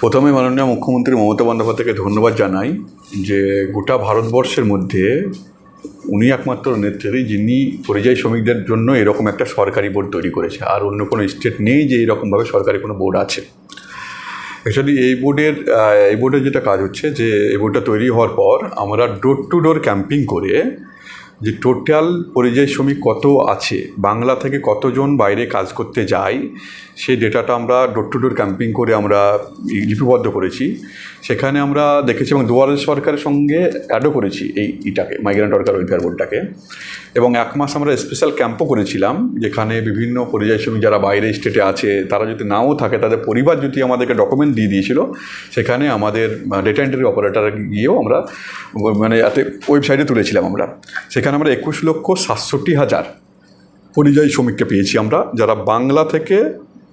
প্রথমে মাননীয় মুখ্যমন্ত্রী মমতা বন্দ্যোপাধ্যায়কে ধন্যবাদ জানাই যে গোটা ভারতবর্ষের মধ্যে উনি একমাত্র নেত্রী যিনি পরিযায়ী শ্রমিকদের জন্য এরকম একটা সরকারি বোর্ড তৈরি করেছে। আর অন্য কোনো স্টেট নেই যে এরকমভাবে সরকারি কোনো বোর্ড আছে। অ্যাকচুয়ালি এই বোর্ডের এই বোর্ডের যেটা কাজ হচ্ছে যে এই বোর্ডটা তৈরি হওয়ার পর আমরা ডোর টু ডোর ক্যাম্পিং করে যে টোটাল পরিযায়ী শ্রমিক কত আছে, বাংলা থেকে কতজন বাইরে কাজ করতে যায় সেই ডেটাটা আমরা ডোর টু ডোর ক্যাম্পিং করে আমরা লিপিবদ্ধ করেছি। সেখানে আমরা দেখেছি এবং দুয়ারে সরকারের সঙ্গে অ্যাডও করেছি এই ইটাকে মাইগ্রেন্ট ওয়ার্কার ওয়েলফেয়ার বোর্ডটাকে এবং এক মাস আমরা স্পেশাল ক্যাম্পও করেছিলাম, যেখানে বিভিন্ন পরিযায়ী শ্রমিক যারা বাইরে স্টেটে আছে, তারা যদি নাও থাকে, তাদের পরিবার যদি আমাদেরকে ডকুমেন্ট দিয়ে দিয়েছিল, সেখানে আমাদের ডেটা এন্ট্রি অপারেটার গিয়েও আমরা মানে এতে ওয়েবসাইটে তুলেছিলাম আমরা। সেখানে আমরা একুশ লক্ষ সাতষট্টি হাজার পরিযায়ী শ্রমিককে পেয়েছি আমরা, যারা বাংলা থেকে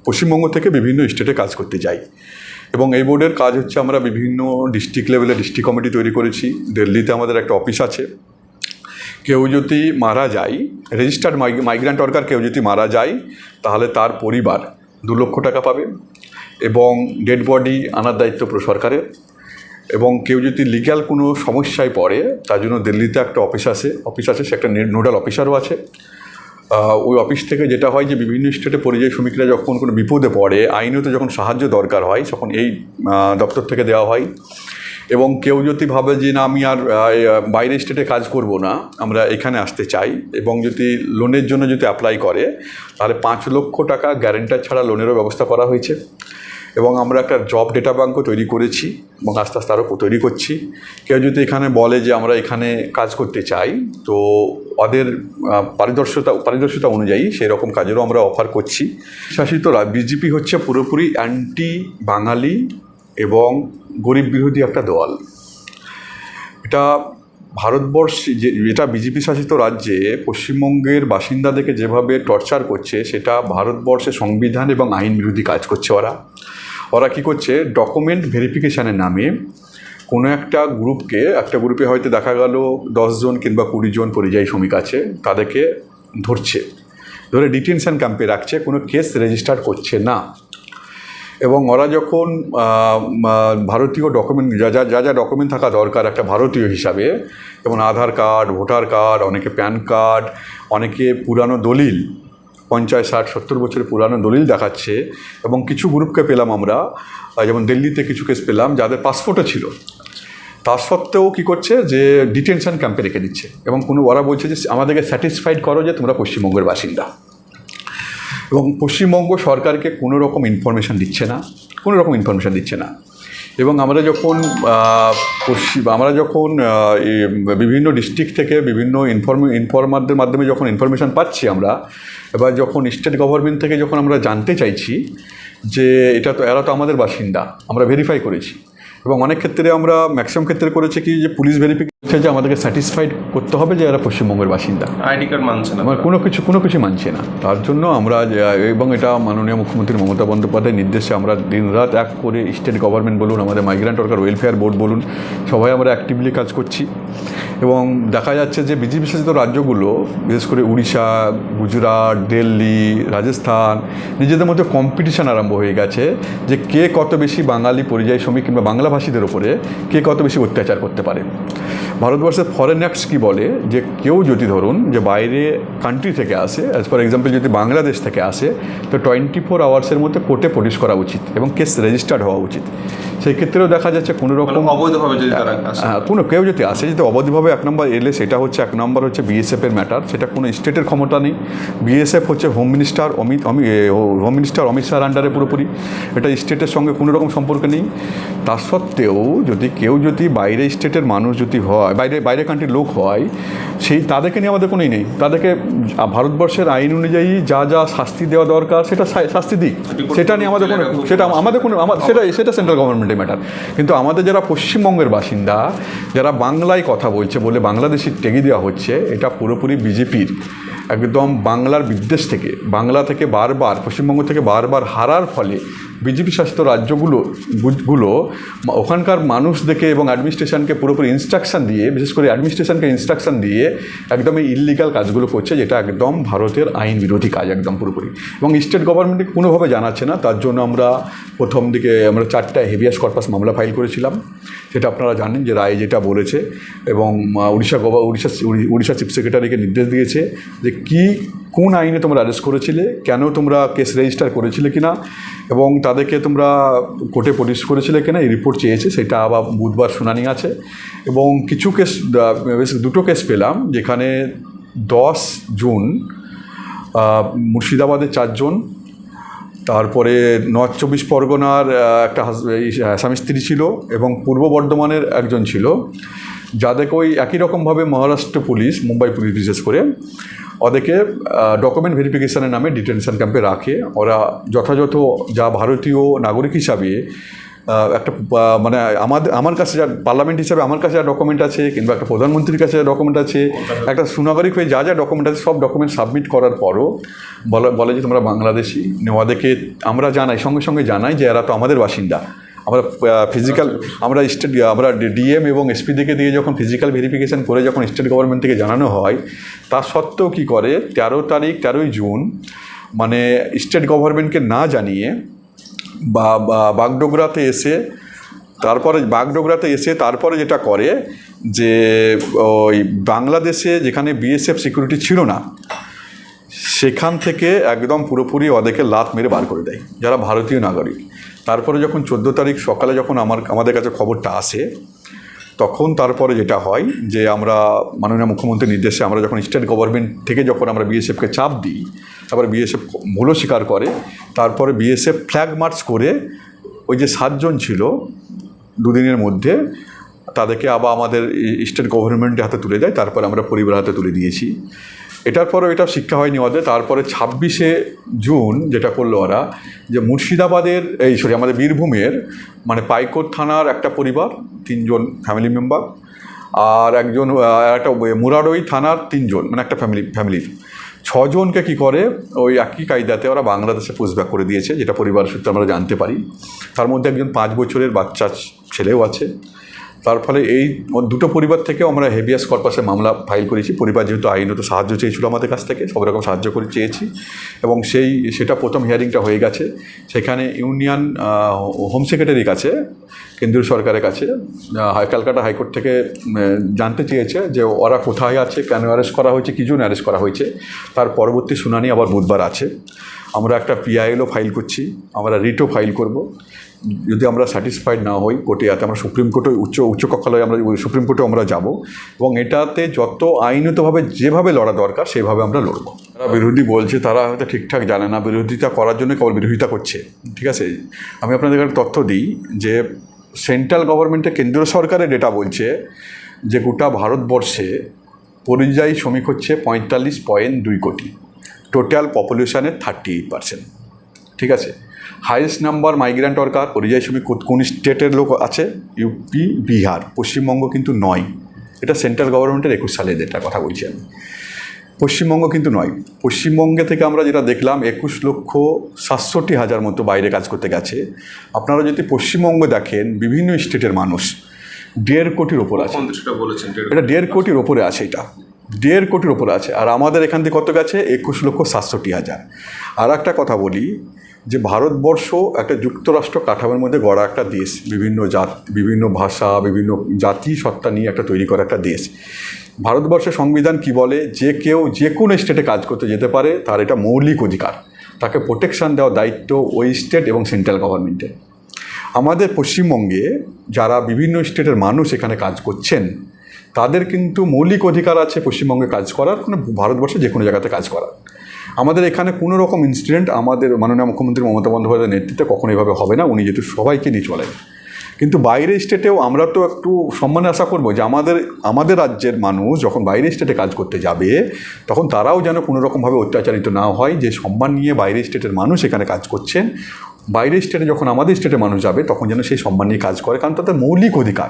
পশ্চিমবঙ্গ থেকে বিভিন্ন স্টেটে কাজ করতে যাই। এবং এই বোর্ডের কাজ হচ্ছে আমরা বিভিন্ন ডিস্ট্রিক্ট লেভেলে ডিস্ট্রিক্ট কমিটি তৈরি করেছি। দিল্লিতে আমাদের একটা অফিস আছে। কেউ যদি মারা যায় রেজিস্টার্ড মাইগ্রেন্ট ওয়ার্কার কেউ যদি মারা যায়, তাহলে তার পরিবার দু লক্ষ টাকা পাবে এবং ডেড বডি আনার দায়িত্ব সরকারের। এবং কেউ যদি লিগ্যাল কোনো সমস্যায় পড়ে, তার জন্য দিল্লিতে একটা অফিস আছে। অফিস আছে, সে একটা নোডাল অফিসারও আছে। ওই অফিস থেকে যেটা হয় যে বিভিন্ন স্টেটে পরিযায়ী শ্রমিকরা যখন কোনো বিপদে পড়ে আইনত যখন সাহায্য দরকার হয়, তখন এই দপ্তর থেকে দেওয়া হয়। এবং কেউ যদি ভাবে যে না, আমি আর বাইরের বাইরে স্টেটে কাজ করব না, আমরা এখানে আসতে চাই। এবং যদি লোনের জন্য যদি অ্যাপ্লাই করে, তাহলে পাঁচ লক্ষ টাকা গ্যারেন্টার ছাড়া লোনেরও ব্যবস্থা করা হয়েছে। এবং আমরা একটা জব ডেটা ব্যাঙ্কও তৈরি করেছি এবং আস্তে আস্তে আরও তৈরি করছি। কেউ যদি এখানে বলে যে আমরা এখানে কাজ করতে চাই, তো ওদের পারদর্শিতা পারদর্শিতা অনুযায়ী সেই রকম কাজেরও আমরা অফার করছি। শাসিত বিজেপি হচ্ছে পুরোপুরি অ্যান্টি বাঙালি এবং গরিব বিরোধী একটা দল। এটা ভারতবর্ষ, যে, এটা বিজেপি শাসিত রাজ্যে পশ্চিমবঙ্গের বাসিন্দাদেরকে যেভাবে টর্চার করছে, সেটা ভারতবর্ষের সংবিধান এবং আইন বিরোধী কাজ করছে ওরা। ওরা কী করছে? ডকুমেন্ট ভেরিফিকেশানের নামে কোনো একটা গ্রুপকে, একটা গ্রুপে হয়তো দেখা গেল দশজন কিংবা কুড়ি জন পরিযায়ী শ্রমিক আছে, তাদেরকে ধরছে। ধরে ডিটেনশন ক্যাম্পে রাখছে, কোনো কেস রেজিস্টার করছে না। এবং ওরা যখন ভারতীয় ডকুমেন্ট যা যা যা যা ডকুমেন্ট থাকা দরকার, একটা ভারতীয় হিসাবে, যেমন আধার কার্ড ভোটার কার্ড অনেকে প্যান কার্ড অনেকে পুরানো দলিল পঞ্চাশ, ষাট, সত্তর বছরের পুরানো দলিল দেখাচ্ছে এবং কিছু গ্রুপকে পেলাম আমরা যেমন দিল্লিতে কিছু কেস পেলাম যাদের পাসপোর্টও ছিল। তা সত্ত্বেও কী করছে যে ডিটেনশন ক্যাম্পে রেখে দিচ্ছে এবং কোনো ওরা বলছে যে আমাদেরকে স্যাটিসফাইড করো যে তোমরা পশ্চিমবঙ্গের বাসিন্দা। এবং পশ্চিমবঙ্গ সরকারকে কোনো রকম ইনফরমেশান দিচ্ছে না, কোনো রকম ইনফরমেশান দিচ্ছে না। এবং আমরা যখন পশ্চিম, আমরা যখন বিভিন্ন ডিস্ট্রিক্ট থেকে বিভিন্ন ইনফর্ম ইনফর্মারদের মাধ্যমে যখন ইনফরমেশান পাচ্ছি আমরা, এবার যখন স্টেট গভর্নমেন্ট থেকে যখন আমরা জানতে চাইছি যে এটা তো, এরা তো আমাদের বাসিন্দা, আমরা ভেরিফাই করেছি। এবং অনেক ক্ষেত্রে আমরা ম্যাক্সিমাম ক্ষেত্রে করেছি কি যে পুলিশ ভেরিফিকেশন যে আমাদেরকে স্যাটিসফাইড করতে হবে যে এরা পশ্চিমবঙ্গের বাসিন্দা। আইডি কার্ড মানছে না। আমার কোনো কিছু কোনো কিছু মানছে না। তার জন্য আমরা এবং এটা মাননীয় মুখ্যমন্ত্রী মমতা বন্দ্যোপাধ্যায়ের নির্দেশে আমরা দিনরাত এক করে স্টেট গভর্নমেন্ট বলুন আমাদের মাইগ্রান্ট ওয়ার্কার ওয়েলফেয়ার বোর্ড বলুন সবাই আমরা অ্যাক্টিভলি কাজ করছি। এবং দেখা যাচ্ছে যে বিজেপি শাসিত রাজ্যগুলো বিশেষ করে উড়িষ্যা গুজরাট দিল্লি রাজস্থান নিজেদের মধ্যে কম্পিটিশন আরম্ভ হয়ে গেছে যে কে কত বেশি বাঙালি পরিযায়ী শ্রমিক কিংবা বাংলাভাষীদের ওপরে কে কত বেশি অত্যাচার করতে পারে। ভারতবর্ষের ফরেন অ্যাক্টস কী বলে? যে কেউ যদি ধরুন যে বাইরে কান্ট্রি থেকে আসে অ্যাজ ফর এক্সাম্পল যদি বাংলাদেশ থেকে আসে তো টোয়েন্টি ফোর আওয়ার্সের মধ্যে কোর্টে প্রডিউস করা উচিত এবং কেস রেজিস্টার্ড হওয়া উচিত। সেই ক্ষেত্রেও দেখা যাচ্ছে কোনো মানে রকম অবৈধভাবে যদি হ্যাঁ কোনো কেউ যদি আসে যদি অবৈধভাবে এক নম্বর এলে সেটা হচ্ছে এক নম্বর হচ্ছে বিএসএফের ম্যাটার সেটা কোনো স্টেটের ক্ষমতা নেই। বিএসএফ হচ্ছে home minister Amit home minister Amit শাহর আন্ডারে পুরোপুরি। এটা স্টেটের সঙ্গে কোনো রকম সম্পর্ক নেই। তা সত্ত্বেও যদি কেউ যদি বাইরে স্টেটের মানুষ যদি হয় বাইরে বাইরে কান্ট্রির লোক হয় সেই তাদেরকে নিয়ে আমাদের কোনোই নেই। তাদেরকে ভারতবর্ষের আইন অনুযায়ী যা যা শাস্তি দেওয়া দরকার সেটা শাস্তি দিক। সেটা নিয়ে আমাদের কোনো সেটা আমাদের কোনো আমার সেটা সেটা সেন্ট্রাল গভর্নমেন্টের ম্যাটার কিন্তু আমাদের যারা পশ্চিমবঙ্গের বাসিন্দা যারা বাংলায় কথা বলছে বলে বাংলাদেশি টেগি দেওয়া হচ্ছে এটা পুরোপুরি বিজেপির। একদম বাংলার বিদ্বেষ থেকে বাংলা থেকে বারবার পশ্চিমবঙ্গ থেকে বারবার হারার ফলে বিজেপি শাসিত রাজ্যগুলো গুলো ওখানকার মানুষদেরকে এবং অ্যাডমিনিস্ট্রেশনকে পুরোপুরি ইনস্ট্রাকশন দিয়ে, বিশেষ করে অ্যাডমিনিস্ট্রেশনকে ইনস্ট্রাকশন দিয়ে একদম এই ইলিগাল কাজগুলো করছে, যেটা একদম ভারতের আইন বিরোধী কাজ একদম পুরোপুরি। এবং স্টেট গভর্নমেন্টকে কোনোভাবে জানাচ্ছে না, তার জন্য আমরা প্রথম দিকে আমরা চারটা হেভিয়াস কর্পাস মামলা ফাইল করেছিলাম। সেটা আপনারা জানেন যে রায় যেটা বলেছে এবং উড়িষ্যা গভা উড়িষ্যা উড়িষ্যা চিফ সেক্রেটারিকে নির্দেশ দিয়েছে যে কি, কোন আইনে তোমরা অ্যারেস্ট করেছিলে, কেন তোমরা কেস রেজিস্টার করেছিলে কিনা এবং তাদেরকে তোমরা কোর্টে পুলিশ করেছিলে কিনা, এই রিপোর্ট চেয়েছে, সেটা আবার বুধবার শুনানি আছে। এবং কিছু কেস দুটো কেস পেলাম, যেখানে দশ জুন মুর্শিদাবাদের চারজন তারপরে নর্থ চব্বিশ পরগনার একটা স্বামী স্ত্রী ছিল এবং পূর্ব বর্ধমানের একজন ছিল। যাদেরকে ওই একই রকমভাবে মহারাষ্ট্র পুলিশ মুম্বাই পুলিশ বিশেষ করে ওদেরকে ডকুমেন্ট ভেরিফিকেশনের নামে ডিটেনশন ক্যাম্পে রাখে। ওরা যথাযথ যা ভারতীয় নাগরিক হিসাবে একটা মানে আমাদের আমার কাছে যা পার্লামেন্ট হিসাবে আমার কাছে যা ডকুমেন্ট আছে কিংবা একটা প্রধানমন্ত্রীর কাছে যা ডকুমেন্ট আছে একটা সুনাগরিক হয়ে যা যা ডকুমেন্ট আছে সব ডকুমেন্ট সাবমিট করার পরও বলে বলে যে তোমরা বাংলাদেশি। নেওয়াদেরকে আমরা জানাই সঙ্গে সঙ্গে জানাই যে এরা তো আমাদের বাসিন্দা। আমরা ফিজিক্যাল আমরা স্টেট আমরা ডিএম এবং এসপি দিকে দিয়ে যখন ফিজিক্যাল ভেরিফিকেশন করে যখন স্টেট গভর্নমেন্ট থেকে জানানো হয়, তা সত্ত্বেও কী করে? তেরো তারিখ, তেরোই জুন মানে স্টেট গভর্নমেন্টকে না জানিয়ে বা- বাগডোগরাতে এসে, তারপরে বাগডোগরাতে এসে তারপরে যেটা করে যে, ওই বাংলাদেশে যেখানে বিএসএফ সিকিউরিটি ছিল না, সেখান থেকে একদম পুরোপুরি ওদেরকে লাত মেরে বার করে দেয়, যারা ভারতীয় নাগরিক। তারপরে যখন চোদ্দ তারিখ সকালে যখন আমার, আমাদের কাছে খবরটা আসে, তখন তারপরে যেটা হয় যে আমরা মাননীয় মুখ্যমন্ত্রীর নির্দেশে আমরা যখন স্টেট গভর্নমেন্ট থেকে যখন আমরা বিএসএফকে চাপ দিই, তারপরে বিএসএফ ভুলও স্বীকার করে, তারপরে বিএসএফ ফ্ল্যাগ মার্চ করে ওই যে সাতজন ছিল দুদিনের মধ্যে, তাদেরকে আবার আমাদের স্টেট গভর্নমেন্টের হাতে তুলে দেয়, তারপরে আমরা পরিবার হাতে তুলে দিয়েছি। এটার পরেও এটা শিক্ষা হয়নি ওদের। তারপরে ছাব্বিশে জুন যেটা করল ওরা, যে মুর্শিদাবাদের এই, সরি, আমাদের বীরভূমের মানে পাইকোট থানার একটা পরিবার, তিনজন ফ্যামিলি মেম্বার আর একজন একটা মুরারই থানার তিনজন মানে একটা ফ্যামিলি ফ্যামিলির ছজনকে কি করে, ওই একই কায়দাতে ওরা বাংলাদেশে পুষব্যাক করে দিয়েছে, যেটা পরিবার সূত্রে আমরা জানতে পারি। তার মধ্যে একজন পাঁচ বছরের বাচ্চা ছেলেও আছে। তার ফলে এই দুটো পরিবার থেকেও আমরা হেভিয়াস কর্পাসে মামলা ফাইল করেছি। পরিবার যেহেতু আইনত সাহায্য চেয়েছিল আমাদের কাছ থেকে, সব রকম সাহায্য করে চেয়েছি। এবং সেই, সেটা প্রথম হিয়ারিংটা হয়ে গেছে। সেখানে ইউনিয়ন হোম সেক্রেটারির কাছে, কেন্দ্রীয় সরকারের কাছে ক্যালকাটা হাইকোর্ট থেকে জানতে চেয়েছে যে ওরা কোথায় আছে, কেন অ্যারেস্ট করা হয়েছে, কী জন্য অ্যারেস্ট করা হয়েছে। তার পরবর্তী শুনানি আবার বুধবার আছে। আমরা একটা পিআইএলও ফাইল করছি, আমরা রিটও ফাইল করব। যদি আমরা স্যাটিসফাইড না হই কোর্টে যাতে আমরা সুপ্রিম কোর্টে উচ্চ উচ্চ কক্ষালয়ে আমরা সুপ্রিম কোর্টেও আমরা যাব এবং এটাতে যত আইনতভাবে যেভাবে লড়া দরকার, সেভাবে আমরা লড়বো। যারা বিরোধী বলছে, তারা হয়তো ঠিকঠাক জানে না, বিরোধিতা করার জন্য কেবল বিরোধিতা করছে। ঠিক আছে? আমি আপনাদের একটা তথ্য দিই যে সেন্ট্রাল গভর্নমেন্টের কেন্দ্রীয় সরকারের ডেটা বলছে যে গোটা ভারতবর্ষে পরিযায়ী শ্রমিক হচ্ছে পঁয়তাল্লিশ পয়েন্ট দুই কোটি। টোটাল পপুলেশনের থার্টি এইট পার্সেন্ট ঠিক আছে? হাইয়েস্ট নাম্বার মাইগ্রেন্ট ওয়ার্কার পরিযায়ী শ্রমিক কোন- কোন স্টেটের লোক আছে? ইউপি বিহার পশ্চিমবঙ্গ কিন্তু নয়। এটা সেন্ট্রাল গভর্নমেন্টের একুশ সালে এটা কথা বলছি আমি। পশ্চিমবঙ্গ কিন্তু নয়। পশ্চিমবঙ্গে থেকে আমরা যেটা দেখলাম একুশ লক্ষ সাতষট্টি হাজার মতো বাইরে কাজ করতে গেছে। আপনারা যদি পশ্চিমবঙ্গ দেখেন বিভিন্ন স্টেটের মানুষ দেড় কোটির ওপর আছে। এটা দেড় কোটির ওপরে আছে এটা। দেড় কোটির ওপরে আছে। আর আমাদের এখান থেকে কত গেছে? একুশ লক্ষ সাতষট্টি হাজার। আর একটা কথা বলি, যে ভারতবর্ষ একটা যুক্তরাষ্ট্র কাঠামোর মধ্যে গড়া একটা দেশ, বিভিন্ন জাত, বিভিন্ন ভাষা, বিভিন্ন জাতি সত্তা নিয়ে একটা তৈরি করা একটা দেশ। ভারতবর্ষের সংবিধান কি বলে? যে কেউ যে কোনো স্টেটে কাজ করতে যেতে পারে, তার এটা মৌলিক অধিকার। তাকে প্রোটেকশন দেওয়ার দায়িত্ব ওই স্টেট এবং সেন্ট্রাল গভর্নমেন্টের আমাদের পশ্চিমবঙ্গে যারা বিভিন্ন স্টেটের মানুষ এখানে কাজ করছেন তাদের কিন্তু মৌলিক অধিকার আছে পশ্চিমবঙ্গে কাজ করার, কোনো ভারতবর্ষে যে কোনো জায়গাতে কাজ করার। আমাদের এখানে কোনো রকম ইনসিডেন্ট আমাদের মাননীয় মুখ্যমন্ত্রী মমতা বন্দ্যোপাধ্যায়ের নেতৃত্বে কখনো এভাবে হবে না, উনি যেহেতু সবাইকে নিয়ে চলেন। কিন্তু বাইরে স্টেটেও আমরা তো একটু সম্মানে আশা করব যে আমাদের আমাদের রাজ্যের মানুষ যখন বাইরে স্টেটে কাজ করতে যাবে, তখন তারাও যেন কোনো রকমভাবে অত্যাচারিত না হয়, যে সম্মান নিয়ে বাইরে স্টেটের মানুষ এখানে কাজ করছেন। বাইরের স্টেটে যখন আমাদের স্টেটে মানুষ যাবে, তখন যেন সেই সম্মান নিয়ে কাজ করে, কারণ তাদের মৌলিক অধিকার।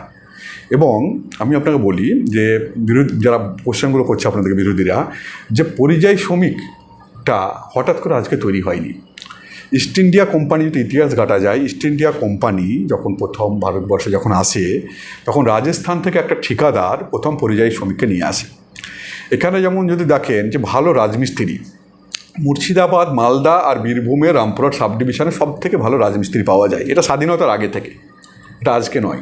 এবং আমি আপনাকে বলি যে বিরোধী যারা কোশ্চেনগুলো করছে আপনাদেরকে বিরোধীরা, যে পরিযায়ী শ্রমিকটা হঠাৎ করে আজকে তৈরি হয়নি। ইস্ট ইন্ডিয়া কোম্পানি যদি ইতিহাস ঘাটা যায়, ইস্ট ইন্ডিয়া কোম্পানি যখন প্রথম ভারতবর্ষে যখন আসে, তখন রাজস্থান থেকে একটা ঠিকাদার প্রথম পরিযায়ী শ্রমিককে নিয়ে আসে। এখানে যেমন যদি দেখেন যে ভালো রাজমিস্ত্রি, মুর্শিদাবাদ, মালদা আর বীরভূমের রামপুরহাট সাব ডিভিশনে সব থেকে ভালো রাজমিস্ত্রি পাওয়া যায়। এটা স্বাধীনতার আগে থেকে। এটা আজকে নয়।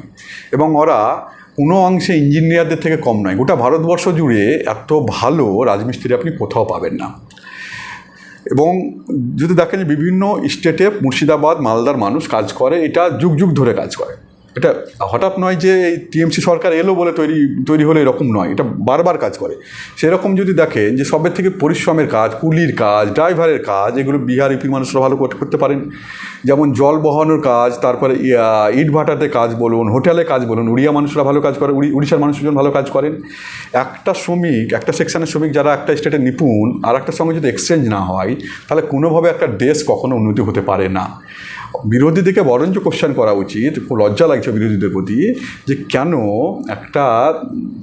এবং ওরা কোনো অংশে ইঞ্জিনিয়ারদের থেকে কম নয়। গোটা ভারতবর্ষ জুড়ে এত ভালো রাজমিস্ত্রি আপনি কোথাও পাবেন না। এবং যদি দেখেন বিভিন্ন স্টেটে মুর্শিদাবাদ, মালদার মানুষ কাজ করে, এটা যুগ যুগ ধরে কাজ করে। এটা হঠাৎ নয় যে এই টিএমসি সরকার এলো বলে তৈরি তৈরি হলো এরকম নয়, এটা বারবার কাজ করে। সেরকম যদি দেখেন যে সবের থেকে পরিশ্রমের কাজ, কুলির কাজ, ড্রাইভারের কাজ, এগুলো বিহার, ইউপি মানুষরা ভালো করতে পারেন। যেমন জল বহানোর কাজ, তারপরে ইট ভাটাতে কাজ বলুন, হোটেলে কাজ বলুন, উড়িয়া মানুষরা ভালো কাজ করে, উড়ি- উড়িষ্যার মানুষজন ভালো কাজ করেন। একটা শ্রমিক, একটা সেকশনের শ্রমিক যারা একটা স্টেটে নিপুণ, আর একটা সঙ্গে যদি এক্সচেঞ্জ না হয়, তাহলে কোনোভাবে একটা দেশ কখনো উন্নতি হতে পারে না। বিরোধীদেরকে বরঞ্চ কোশ্চেন করা উচিত। খুব লজ্জা লাগছে বিরোধীদের প্রতি যে কেন একটা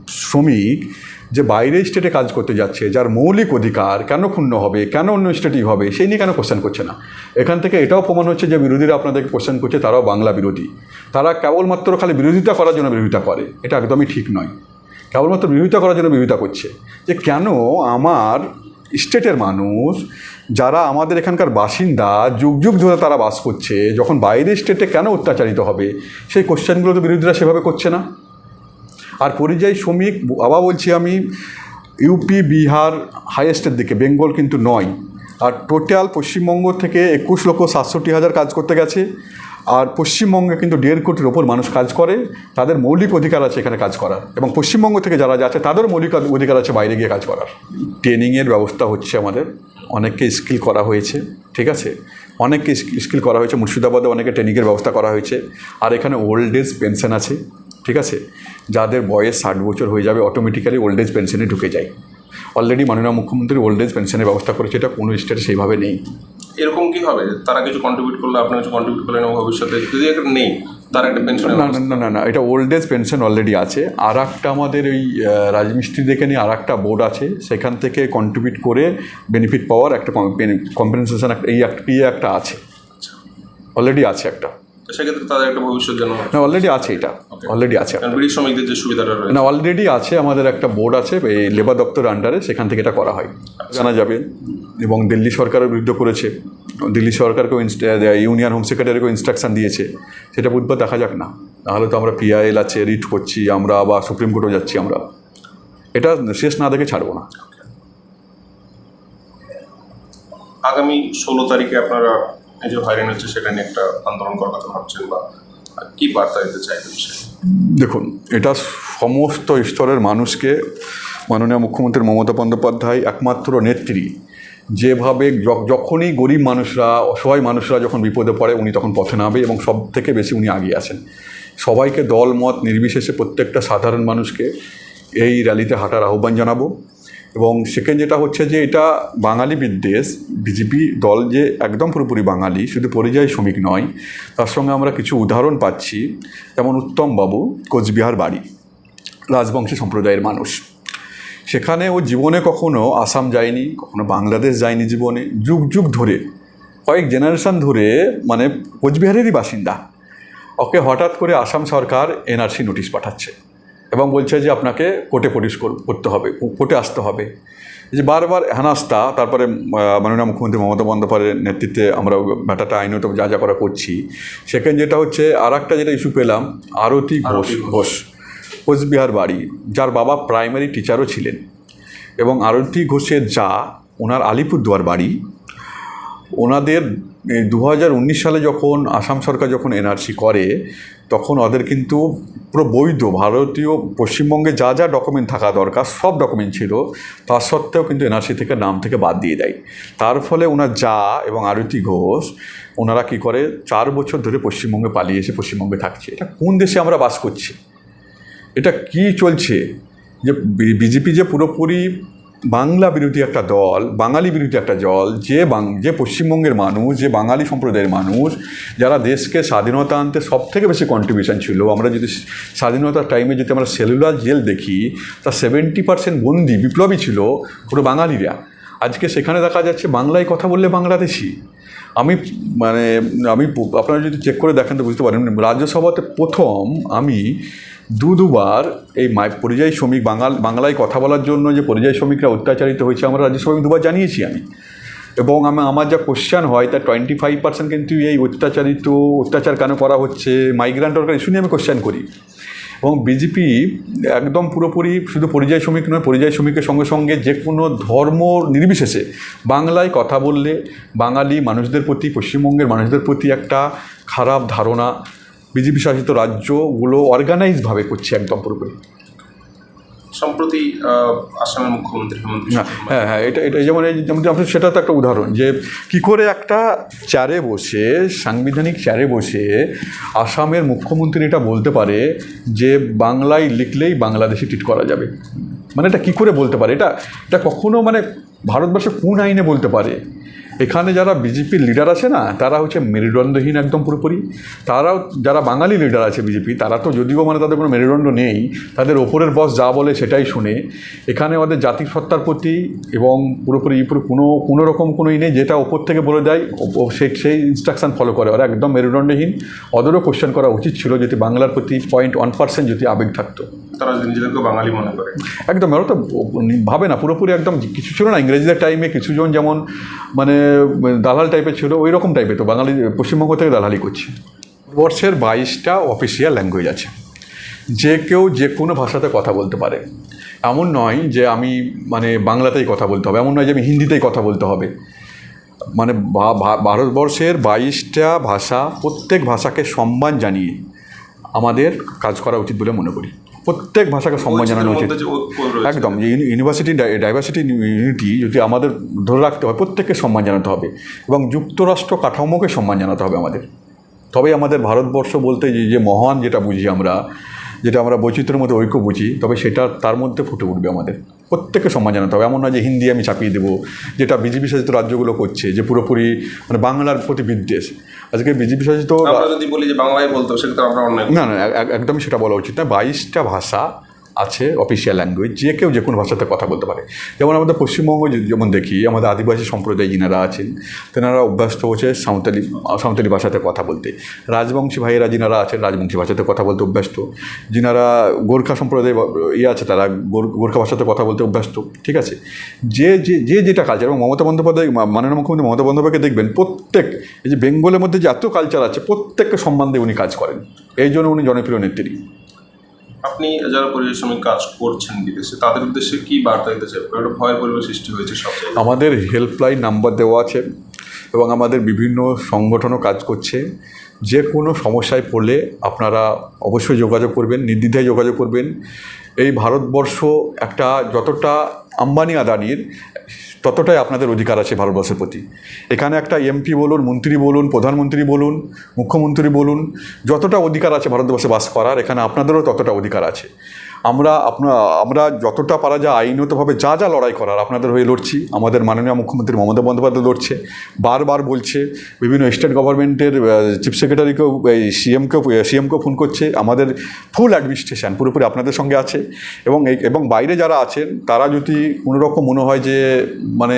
শ্রমিক যে বাইরে স্টেটে কাজ করতে যাচ্ছে, যার মৌলিক অধিকার কেন ক্ষুণ্ণ হবে, কেন অন্য স্টেটেই হবে, সেই নিয়ে কেন কোশ্চেন করছে না? এখান থেকে এটাও প্রমাণ হচ্ছে যে বিরোধীরা আপনাদেরকে কোশ্চেন করছে, তারাও বাংলা বিরোধী। তারা কেবলমাত্র খালি বিরোধিতা করার জন্য বিরোধিতা করে, এটা একদমই ঠিক নয়। কেবলমাত্র বিরোধিতা করার জন্য বিরোধিতা করছে। যে কেন আমার স্টেটের মানুষ যারা আমাদের এখানকার বাসিন্দা, যুগ যুগ ধরে তারা বাস করছে, যখন বাইরের স্টেটে কেন অত্যাচারিত হবে? সেই কোশ্চেনগুলো তো বিরোধীরা সেভাবে করছে না? আর পরিযায়ী শ্রমিক আবার বলছি আমি ইউপি বিহার হাইয়েস্টের দিকে, বেঙ্গল কিন্তু নয়। আর টোটাল পশ্চিমবঙ্গ থেকে একুশ লক্ষ সাতষট্টি হাজার কাজ করতে গেছে। আর পশ্চিমবঙ্গে কিন্তু দেড় কোটির ওপর মানুষ কাজ করে, তাদের মৌলিক অধিকার আছে এখানে কাজ করার। এবং পশ্চিমবঙ্গ থেকে যারা যাচ্ছে, তাদেরও মৌলিক অধিকার আছে বাইরে গিয়ে কাজ করার। ট্রেনিংয়ের ব্যবস্থা হচ্ছে আমাদের। অনেককে স্কিল করা হয়েছে, ঠিক আছে? অনেককে স্কিল করা হয়েছে, মুর্শিদাবাদে অনেকে ট্রেনিংয়ের ব্যবস্থা করা হয়েছে, আর এখানে ওল্ড এজ পেনশন আছে, ঠিক আছে? যাদের বয়স ষাট বছর হয়ে যাবে অটোমেটিক্যালি ওল্ড এজ পেনশনে ঢুকে যায়। অলরেডি মাননীয় মুখ্যমন্ত্রী ওল্ড এজ পেনশনের ব্যবস্থা করেছে, এটা কোনো স্টেটে সেইভাবে নেই। এরকম কি হবে? তারা কিছু কন্ট্রিবিউট করলে আপনি কিছু কন্ট্রিবিউট করলেন ভবিষ্যতে যদি নেই তার একটা পেনশনের না না না না এটা ওল্ড এজ পেনশন অলরেডি আছে। আর একটা আমাদের ওই রাজমিস্ত্রি দেখে নিয়ে আর একটা বোর্ড আছে। সেখান থেকে কন্ট্রিবিউট করে বেনিফিট পাওয়ার একটা কম্পেনসেশন একটা এই একটা ইয়ে একটা আছে। অলরেডি আছে একটা। সেক্ষেত্রে তাদের একটা ভবিষ্যৎ যেন না অলরেডি আছে এটা। অলরেডি আছে বিড়ি শ্রমিকদের যে সুবিধাটা রয়েছে। না অলরেডি আছে আমাদের একটা বোর্ড আছে এই লেবার দপ্তরের আন্ডারে সেখান থেকে এটা করা হয়। জানা যাবে। এবং দিল্লি সরকারের বিরুদ্ধে করেছে। দিল্লি সরকারকেও ইউনিয়ন হোম সেক্রেটারিকেও ইনস্ট্রাকশন দিয়েছে। সেটা বুধবার দেখা যাক না। নাহলে তো আমরা পিআইএল আছে রিট করছি আমরা আবার সুপ্রিম কোর্টেও যাচ্ছি আমরা। এটা শেষ না দেখে ছাড়বো না। আগামী ষোলো তারিখে আপনারা এই যে হয়রানি হচ্ছে সেটা নিয়ে একটা আন্দোলন করার কথা ভাবছেন বা কি বার্তা দিতে চাইবেন দেখুন এটা সমস্ত স্তরের মানুষকে মাননীয় মুখ্যমন্ত্রী মমতা বন্দ্যোপাধ্যায় একমাত্র নেত্রী যেভাবে যখনই গরিব মানুষরা, অসহায় মানুষরা যখন বিপদে পড়ে, উনি তখন পথে নামবে এবং সব থেকে বেশি উনি আগিয়ে আছেন। সবাইকে দল, মত নির্বিশেষে প্রত্যেকটা সাধারণ মানুষকে এই র্যালিতে হাঁটার আহ্বান জানাব। এবং সেকেন্ড যেটা হচ্ছে যে, এটা বাঙালি বিদ্বেষ। বিজেপি দল যে একদম পুরোপুরি বাঙালি, শুধু পরিযায়ী শ্রমিক নয়, তার সঙ্গে আমরা কিছু উদাহরণ পাচ্ছি। যেমন উত্তমবাবু, কোচবিহার বাড়ি, রাজবংশী সম্প্রদায়ের মানুষ। সেখানে ও জীবনে কখনো আসাম যায়নি কখনো বাংলাদেশ যায়নি জীবনে যুগ যুগ ধরে কয়েক জেনারেশন ধরে মানে কোচবিহারেরই বাসিন্দা। ওকে হঠাৎ করে আসাম সরকার এনআরসি নোটিশ পাঠাচ্ছে এবং বলছে যে আপনাকে কোর্টে কর- করতে হবে কোর্টে আসতে হবে। এই যে বারবার হেনাস্তা তারপরে মাননীয় মুখ্যমন্ত্রী মমতা বন্দ্যোপাধ্যায়ের নেতৃত্বে আমরা ব্যাটাটা আইনত যা যা করা করছি। সেখানে যেটা হচ্ছে আর একটা যেটা ইস্যু পেলাম আরতি ঘোষ। ঘোষ। কোচবিহার বাড়ি, যার বাবা প্রাইমারি টিচারও ছিলেন। এবং আরতি ঘোষের যা, ওনার আলিপুরদুয়ার বাড়ি, ওনাদের দু হাজার উনিশ সালে যখন আসাম সরকার যখন এনআরসি করে, তখন ওদের কিন্তু পুরো বৈধ, ভারতীয়, পশ্চিমবঙ্গে যা যা ডকুমেন্ট থাকা দরকার, সব ডকুমেন্ট ছিল। তা সত্ত্বেও কিন্তু এনআরসি থেকে নাম থেকে বাদ দিয়ে দেয়। তার ফলে ওনার যা এবং আরতি ঘোষ, ওনারা কী করে, চার বছর ধরে পশ্চিমবঙ্গে পালিয়ে এসে পশ্চিমবঙ্গে থাকছে। এটা কোন দেশে আমরা বাস করছি? এটা কি চলছে? যে বিজেপি যে পুরোপুরি বাংলা বিরোধী একটা দল, বাঙালি বিরোধী একটা দল, যে বাং, যে পশ্চিমবঙ্গের মানুষ, যে বাঙালি সম্প্রদায়ের মানুষ, যারা দেশকে স্বাধীনতা আনতে সব থেকে বেশি কন্ট্রিবিউশন ছিল, আমরা যদি স্বাধীনতার টাইমে যদি আমরা সেলুলার জেল দেখি, তা সেভেন্টি পার্সেন্ট বন্দি, বিপ্লবী ছিল পুরো বাঙালিরা। আজকে সেখানে দেখা যাচ্ছে বাংলায় কথা বললে বাংলাদেশি। আমি মানে আমি আপনারা যদি চেক করে দেখেন তো বুঝতে পারেন, রাজ্যসভাতে প্রথম আমি দু দুবার এই মাই, পরিযায়ী শ্রমিক বাঙাল, বাংলায় কথা বলার জন্য যে পরিযায়ী শ্রমিকরা অত্যাচারিত হয়েছে, আমরা রাজ্যসভায় দুবার জানিয়েছি আমি। এবং আমি, আমার যা কোশ্চেন হয় তার টোয়েন্টি ফাইভ পার্সেন্ট কিন্তু এই অত্যাচারিত, অত্যাচার কেন করা হচ্ছে মাইগ্রান্ট ওয়ার্কার ইস্যু নিয়ে আমি কোশ্চেন করি। এবং বিজেপি একদম পুরোপুরি শুধু পরিযায়ী শ্রমিক নয়, পরিযায়ী শ্রমিকের সঙ্গে সঙ্গে যে কোনো ধর্ম নির্বিশেষে বাংলায় কথা বললে বাঙালি মানুষদের প্রতি, পশ্চিমবঙ্গের মানুষদের প্রতি একটা খারাপ ধারণা বিজেপি শাসিত রাজ্যগুলো অর্গানাইজভাবে করছে একদম পুরোপুরি। সম্প্রতি আসামের মুখ্যমন্ত্রী হেমন্ত হ্যাঁ হ্যাঁ হ্যাঁ এটা এটা যেমন এই যেমন আপনি সেটা তো একটা উদাহরণ যে কি করে একটা চেয়ারে বসে সাংবিধানিক চেয়ারে বসে আসামের মুখ্যমন্ত্রী এটা বলতে পারে যে বাংলায় লিখলেই বাংলাদেশে ট্রিট করা যাবে। মানে এটা কী করে বলতে পারে? এটা এটা কখনো মানে ভারতবর্ষে কোন আইনে বলতে পারে? এখানে যারা বিজেপির লিডার আছে না, তারা হচ্ছে মেরুদণ্ডহীন একদম পুরোপুরি। তারাও, যারা বাঙালি লিডার আছে বিজেপি তারা তো যদিও মানে তাদের কোনো মেরুদণ্ড নেই, তাদের ওপরের বস যা বলে সেটাই শুনে। এখানে আমাদের জাতিসত্তার প্রতি এবং পুরোপুরি, পুরো কোনো কোনো রকম কোনো ই নেই, যেটা ওপর থেকে বলে দেয় সেই সেই ইনস্ট্রাকশন ফলো করে। ওরা একদম মেরুদণ্ডহীন। ওদেরও কোশ্চেন করা উচিত ছিল যদি বাংলার প্রতি পয়েন্ট ওয়ান পার্সেন্ট যদি আবেগ থাকতো। তারা নিজেদেরকে বাঙালি মনে করে। একদম ওরা তো ভাবে না, পুরোপুরি একদম কিছু ছিল না, ইংরেজদের টাইমে কিছুজন যেমন মানে দালাল টাইপের ছিল ওই রকম টাইপের তো, বাঙালি, পশ্চিমবঙ্গ থেকে দালালি করছে। বর্ষের বাইশটা অফিসিয়াল ল্যাঙ্গুয়েজ আছে। যে কেউ যে কোনো ভাষাতে কথা বলতে পারে। এমন নয় যে আমি মানে বাংলাতেই কথা বলতে হবে, এমন নয় যে আমি হিন্দিতেই কথা বলতে হবে। মানে ভারতবর্ষের বাইশটা ভাষা প্রত্যেক ভাষাকে সম্মান জানিয়ে আমাদের কাজ করা উচিত বলে মনে করি। প্রত্যেক ভাষাকে সম্মান জানানো উচিত। একদম যে ইউনিভার্সিটি ডাই- ডাইভার্সিটি ইউনিটি যদি আমাদের ধরে রাখতে হয় প্রত্যেককে সম্মান জানাতে হবে এবং যুক্তরাষ্ট্র কাঠামোকে সম্মান জানাতে হবে আমাদের। তবে আমাদের ভারতবর্ষ বলতে যে মহান যেটা বুঝি আমরা যেটা আমরা বৈচিত্র্যের মধ্যে ঐক্য বুঝি তবে সেটা তার মধ্যে ফুটে উঠবে আমাদের। প্রত্যেককে সম্মান জানাতে হবে। এমন নয় যে হিন্দি আমি চাপিয়ে দেবো যেটা বিজেপি শাসিত রাজ্যগুলো করছে যে পুরোপুরি মানে বাংলার প্রতি বিদ্বেষ। আজকে বিজেপি শাসিত যদি বলি যে বাংলায় বলতো সেটা তো আমরা না না এক- এক- একদমই সেটা বলা উচিত না। বাইশটা ভাষা আছে অফিসিয়াল ল্যাঙ্গুয়েজ যে কেউ যে কোনো ভাষাতে কথা বলতে পারে। যেমন আমাদের পশ্চিমবঙ্গ যেমন দেখি, আমাদের আদিবাসী সম্প্রদায় যিনারা আছেন, তেনারা অভ্যস্ত হচ্ছে সাঁওতালি সাঁওতালি ভাষাতে কথা বলতে। রাজবংশী ভাইয়েরা যিনারা আছেন, রাজবংশী ভাষাতে কথা বলতে অভ্যস্ত। যিনারা গোর্খা সম্প্রদায় ইয়ে আছে, তারা গোর- গোর্খা ভাষাতে কথা বলতে অভ্যস্ত, ঠিক আছে? যে যে যে যেটা কালচার এবং মমতা বন্দ্যোপাধ্যায় মাননীয় মুখ্যমন্ত্রী মমতা বন্দ্যোপাধ্যায়কে দেখবেন, প্রত্যেক এই যে বেঙ্গলের মধ্যে যে এত কালচার আছে, প্রত্যেককে সম্মান দিয়ে উনি কাজ করেন। এই জন্য উনি জনপ্রিয় নেত্রী। আপনি যারা পরিবেশ শ্রমিক কাজ করছেন বিদেশে, তাদের উদ্দেশ্যে কি বার্তা দিতে চাই একটা ভয়ের পরিবেশ সৃষ্টি হয়েছে সব আমাদের হেল্পলাইন নাম্বার দেওয়া আছে এবং আমাদের বিভিন্ন সংগঠনও কাজ করছে। যে কোনো সমস্যায় পড়লে আপনারা অবশ্যই যোগাযোগ করবেন, নির্দ্বিধায় যোগাযোগ করবেন। এই ভারতবর্ষ একটা যতটা আম্বানি আদানির ততটাই আপনাদের অধিকার আছে ভারতবর্ষের প্রতি। এখানে একটা এমপি বলুন, মন্ত্রী বলুন, প্রধানমন্ত্রী বলুন, মুখ্যমন্ত্রী বলুন, যতটা অধিকার আছে ভারতবর্ষে বাস করার, এখানে আপনাদেরও ততটা অধিকার আছে। আমরা আপনার আমরা যতটা পারা যায় আইনতভাবে যা যা লড়াই করার, আপনাদের হয়ে লড়ছি, আমাদের মাননীয় মুখ্যমন্ত্রী মমতা বন্দ্যোপাধ্যায় লড়ছে, বারবার বলছে, বিভিন্ন স্টেট গভর্নমেন্টের চিফ সেক্রেটারিকেও এই সিএমকেও সিএমকেও ফোন করছে, আমাদের ফুল অ্যাডমিনিস্ট্রেশন পুরোপুরি আপনাদের সঙ্গে আছে, এবং এবং বাইরে যারা আছেন, তারা যদি কোনো রকম মনে হয় যে মানে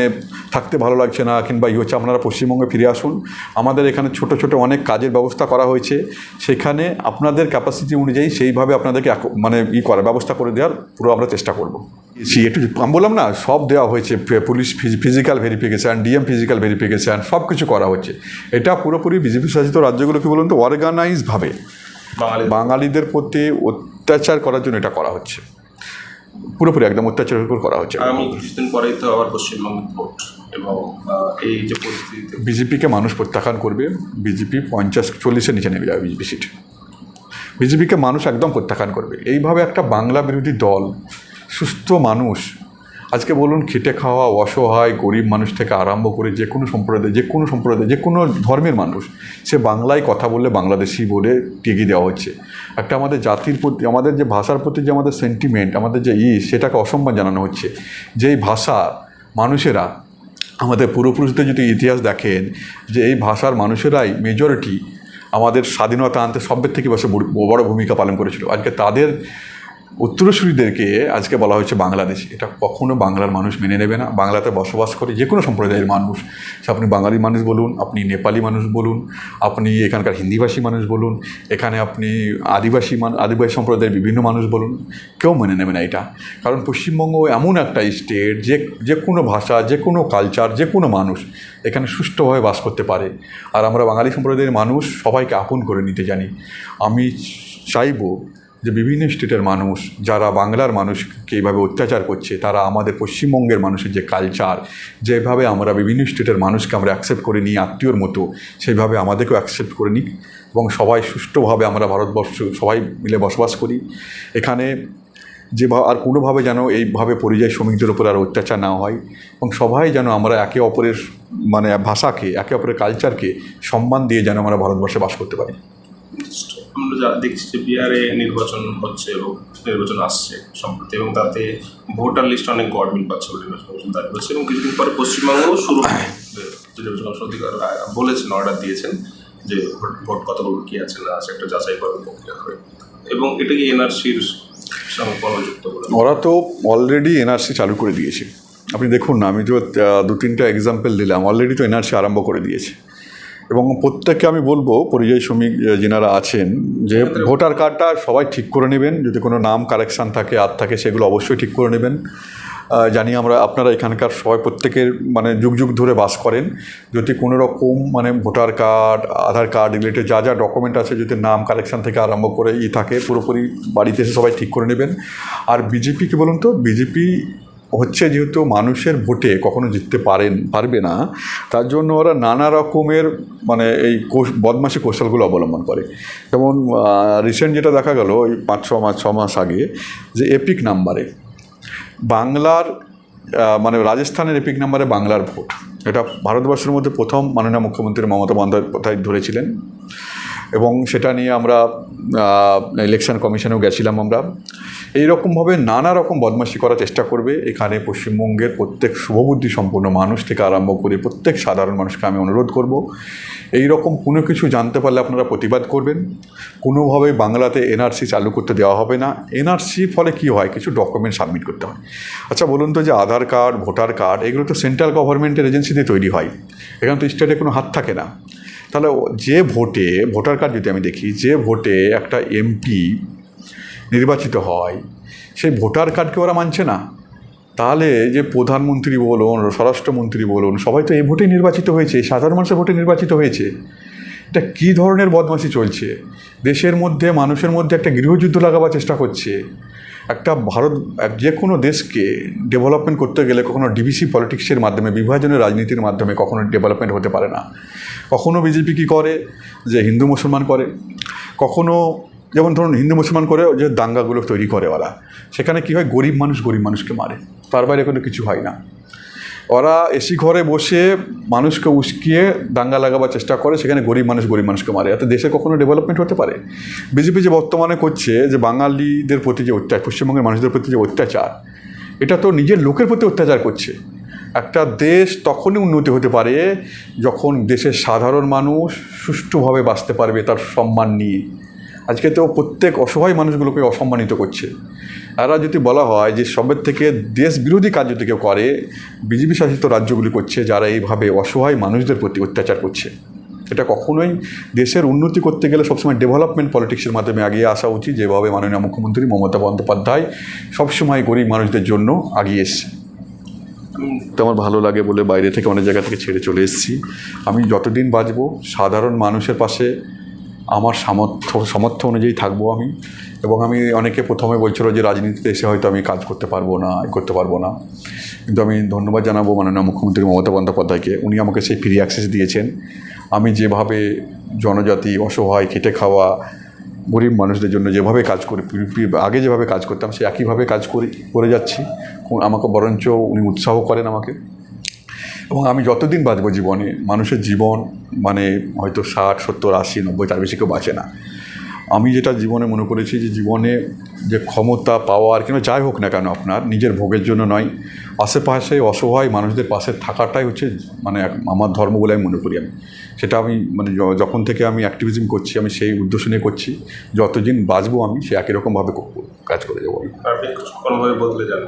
থাকতে ভালো লাগছে না, কিংবা ই হচ্ছে, আপনারা পশ্চিমবঙ্গে ফিরে আসুন, আমাদের এখানে ছোট ছোট অনেক কাজের ব্যবস্থা করা হয়েছে, সেখানে আপনাদের ক্যাপাসিটি অনুযায়ী সেইভাবে আপনাদেরকে মানে ই করা ব্যবস্থা করে দেওয়ার পুরো আমরা চেষ্টা করব। সি একটু আমি বললাম না সব দেওয়া হয়েছে police physical verification DM physical verification সব কিছু করা হচ্ছে। এটা পুরোপুরি বিজেপি শাসিত রাজ্যগুলো কি বলুন তো অর্গানাইজভাবে বাঙালি বাঙালিদের প্রতি অত্যাচার করার জন্য এটা করা হচ্ছে। পুরোপুরি একদম অত্যাচারের উপর করা হচ্ছে। আগামী কিছুদিন পরেই তো আবার পশ্চিমবঙ্গের ভোট এবং এই যে পরিস্থিতিতে বিজেপিকে মানুষ প্রত্যাখ্যান করবে। বিজেপি পঞ্চাশ চল্লিশের নিচে নেমে যাবে বিজেপি সিট বিজেপিকে মানুষ একদম প্রত্যাখ্যান করবে। এইভাবে একটা বাংলা বিরোধী দল, সুস্থ মানুষ, আজকে বলুন খেটে খাওয়া, অসহায়, গরিব মানুষ থেকে আরম্ভ করে যে কোনো সম্প্রদায়, যে কোনো সম্প্রদায়, যে কোনো ধর্মের মানুষ, সে বাংলায় কথা বললে বাংলাদেশি বলে টিকিয়ে দেওয়া হচ্ছে। একটা আমাদের জাতির প্রতি, আমাদের যে ভাষার প্রতি যে আমাদের সেন্টিমেন্ট আমাদের যে ই, সেটাকে অসম্মান জানানো হচ্ছে। যেই ভাষা মানুষেরা আমাদের পূর্বপুরুষদের যদি ইতিহাস দেখেন, যে এই ভাষার মানুষেরাই মেজরিটি আমাদের স্বাধীনতা আনতে সবের থেকে বড় ভূমিকা পালন করেছিল। আজকে তাদের উত্তরসূরিদেরকে আজকে বলা হয়েছে বাংলাদেশ। এটা কখনো বাংলার মানুষ মেনে নেবে না। বাংলাতে বসবাস করে যে কোনো সম্প্রদায়ের মানুষ। সে আপনি বাঙালি মানুষ বলুন, আপনি নেপালি মানুষ বলুন, আপনি এখানকার হিন্দিভাষী মানুষ বলুন, এখানে আপনি আদিবাসী মান, আদিবাসী সম্প্রদায়ের বিভিন্ন মানুষ বলুন, কেউ মেনে নেবে না এটা। কারণ পশ্চিমবঙ্গ এমন একটা স্টেট, যে যে কোনো ভাষা, যে কোনো কালচার, যে কোনো মানুষ এখানে সুষ্ঠুভাবে বাস করতে পারে। আর আমরা বাঙালি সম্প্রদায়ের মানুষ সবাইকে আপন করে নিতে জানি। আমি চাইব যে বিভিন্ন স্টেটের মানুষ, যারা বাংলার মানুষকে এইভাবে অত্যাচার করছে, তারা আমাদের পশ্চিমবঙ্গের মানুষের যে কালচার যেভাবে আমরা বিভিন্ন স্টেটের মানুষকে আমরা অ্যাকসেপ্ট করে নিই, আত্মীয়র মতো, সেইভাবে আমাদেরকেও অ্যাকসেপ্ট করে নিই এবং সবাই সুষ্ঠুভাবে আমরা ভারতবর্ষ, সবাই মিলে বসবাস করি। এখানে যে আর কোনোভাবে যেন এইভাবে পরিযায়ী শ্রমিকদের উপর আর অত্যাচার না হয় এবং সবাই যেন আমরা একে অপরের মানে ভাষাকে, একে অপরের কালচারকে সম্মান দিয়ে যেন আমরা ভারতবর্ষে বাস করতে পারি। আমরা যা দেখছি যে বিহারে নির্বাচন হচ্ছে এবং নির্বাচন আসছে সম্প্রতি এবং তাতে ভোটার লিস্ট অনেক গড়মিল পাচ্ছে বলে নির্বাচন কমিশন দাবি করছে এবং কিছুদিন পরে পশ্চিমবঙ্গও শুরু নির্বাচন অধিকার বলেছেন অর্ডার দিয়েছেন যে ভোট- ভোট কতগুলো কী আছে না আছে একটা যাচাই করার প্রক্রিয়া হবে। এবং এটা কি এনআরসির ওরা তো অলরেডি এনআরসি চালু করে দিয়েছে। আপনি দেখুন না, আমি যে দু তিনটা এক্সাম্পল দিলাম অলরেডি তো এনআরসি আরম্ভ করে দিয়েছে। এবং প্রত্যেককে আমি বলব পরিযায়ী শ্রমিক যেনারা আছেন যে ভোটার কার্ডটা সবাই ঠিক করে নেবেন। যদি কোনো নাম কারেকশান থাকে আর থাকে সেগুলো অবশ্যই ঠিক করে নেবেন। জানি আমরা আপনারা এখানকার সবাই প্রত্যেকের মানে যুগ যুগ ধরে বাস করেন। যদি কোনো রকম মানে voter card Aadhaar card related যা যা ডকুমেন্ট আছে যদি নাম কালেকশন থেকে আরম্ভ করে ই থাকে পুরোপুরি বাড়িতে এসে সবাই ঠিক করে নেবেন। আর বিজেপি কী বলুন তো? বিজেপি হচ্ছে যেহেতু মানুষের ভোটে কখনো জিততে পারেন, পারবে না, তার জন্য ওরা নানা রকমের মানে এই কোষ- বদমাশি কৌশলগুলো অবলম্বন করে। যেমন রিসেন্ট যেটা দেখা গেল ওই পাঁচ, ছ মাস ছ মাস আগে যে এপিক নাম্বারে বাংলার মানে রাজস্থানের এপিক নাম্বারে বাংলার ভোট। এটা ভারতবর্ষের মধ্যে প্রথম মাননীয় মুখ্যমন্ত্রী মমতা বন্দ্যোপাধ্যায় ধরেছিলেন। এবং সেটা নিয়ে আমরা ইলেকশন কমিশনেও গেছিলাম আমরা। এই রকমভাবে নানা রকম বদমাশি করার চেষ্টা করবে। এখানে পশ্চিমবঙ্গের প্রত্যেক শুভবুদ্ধি সম্পন্ন মানুষ থেকে আরম্ভ করে প্রত্যেক সাধারণ মানুষকে আমি অনুরোধ করব। এই রকম কোনো কিছু জানতে পারলে আপনারা প্রতিবাদ করবেন। কোনোভাবে বাংলাতে এনআরসি চালু করতে দেওয়া হবে না। এনআরসি ফলে কি হয়? কিছু ডকুমেন্ট সাবমিট করতে হয়। আচ্ছা বলুন তো যে আধার কার্ড, ভোটার কার্ড, এগুলো তো সেন্ট্রাল গভর্নমেন্টের এজেন্সিতে তৈরি হয়। এখানে তো স্টেটে কোনো হাত থাকে না। তাহলে যে ভোটে, ভোটার কার্ড যদি আমি দেখি, যে ভোটে একটা এমপি নির্বাচিত হয়, সেই ভোটার কার্ডকে ওরা মানছে না। তাহলে যে প্রধানমন্ত্রী বলুন, স্বরাষ্ট্রমন্ত্রী বলুন, সবাই তো এই ভোটে নির্বাচিত হয়েছে সাধারণ মানুষের ভোটে নির্বাচিত হয়েছে। এটা কী ধরনের বদমাশি চলছে? দেশের মধ্যে, মানুষের মধ্যে একটা গৃহযুদ্ধ লাগাবার চেষ্টা করছে। একটা ভারত যে কোনো দেশকে ডেভেলপমেন্ট করতে গেলে কখনো ডিভিসি পলিটিক্সের মাধ্যমে, বিভাজনের রাজনীতির মাধ্যমে কখনো ডেভেলপমেন্ট হতে পারে না। কখনো বিজেপি কী করে? যে হিন্দু মুসলমান করে। কখনো, যেমন ধরুন হিন্দু মুসলমান করে, যে দাঙ্গাগুলো তৈরি করে ওরা। সেখানে কী হয়? গরিব মানুষ গরিব মানুষকে মারে। তার বাইরে কোনো কিছু হয় না। ওরা এসি ঘরে বসে মানুষকে উস্কিয়ে দাঙ্গা লাগাবার চেষ্টা করে, সেখানে গরিব মানুষ গরিব মানুষকে মারে। এতে দেশে কখনো ডেভেলপমেন্ট হতে পারে। বিজেপি যে বর্তমানে করছে, যে বাঙালিদের প্রতি যে অত্যাচার, পশ্চিমবঙ্গের মানুষদের প্রতি যে অত্যাচার, এটা তো নিজের লোকের প্রতি অত্যাচার করছে। একটা দেশ তখনই উন্নতি হতে পারে যখন দেশের সাধারণ মানুষ সুষ্ঠুভাবে বাঁচতে পারবে তার সম্মান নিয়ে। আজকে তো প্রত্যেক অসহায় মানুষগুলোকে অসম্মানিত করছে। এরা যদি বলা হয় যে সবের থেকে দেশ বিরোধী কাজ যদি কেউ করে, বিজেপি শাসিত রাজ্যগুলি করছে, যারা এইভাবে অসহায় মানুষদের প্রতি অত্যাচার করছে, এটা কখনোই দেশের উন্নতি করতে গেলে সবসময় ডেভেলপমেন্ট পলিটিক্সের মাধ্যমে এগিয়ে আসা উচিত, যেভাবে মাননীয় মুখ্যমন্ত্রী মমতা বন্দ্যোপাধ্যায় সবসময় গরিব মানুষদের জন্য আগিয়ে এসছে তো আমার ভালো লাগে বলে বাইরে থেকে অনেক জায়গা থেকে ছেড়ে চলে এসেছি। আমি যতদিন বাঁচব, সাধারণ মানুষের পাশে আমার সামর্থ্য সামর্থ্য অনুযায়ী থাকব আমি। এবং আমি অনেকে প্রথমে বলছিল যে রাজনীতিতে এসে হয়তো আমি কাজ করতে পারব না, এ করতে পারব না। কিন্তু আমি ধন্যবাদ জানাব মাননীয় মুখ্যমন্ত্রী মমতা বন্দ্যোপাধ্যায়কে। উনি আমাকে সেই ফ্রি অ্যাক্সেস দিয়েছেন। আমি যেভাবে জনজাতি, অসহায়, খেটে খাওয়া, গরিব মানুষদের জন্য যেভাবে কাজ করি, আগে যেভাবে কাজ করতাম সে একইভাবে কাজ করি, করে যাচ্ছি। আমাকে বরঞ্চ উনি উৎসাহ করেন আমাকে। এবং আমি যতদিন বাঁচবো জীবনে, মানুষের জীবন মানে হয়তো ষাট, সত্তর, আশি, নব্বই, তার বেশি কেউ বাঁচে না। আমি যেটা জীবনে মনে করেছি যে জীবনে যে ক্ষমতা পাওয়ার কিংবা যাই হোক না কেন আপনার, নিজের ভোগের জন্য নয়, আশেপাশে অসহায় মানুষদের পাশে থাকাটাই হচ্ছে মানে আমার ধর্ম বলে আমি মনে করি আমি। সেটা আমি মানে যখন থেকে আমি অ্যাক্টিভিজম করছি, আমি সেই উদ্দেশ্য নিয়ে করছি, যতদিন বাঁচবো আমি, সে একই রকমভাবে কাজ করে যাব কোনোভাবে বদলে যান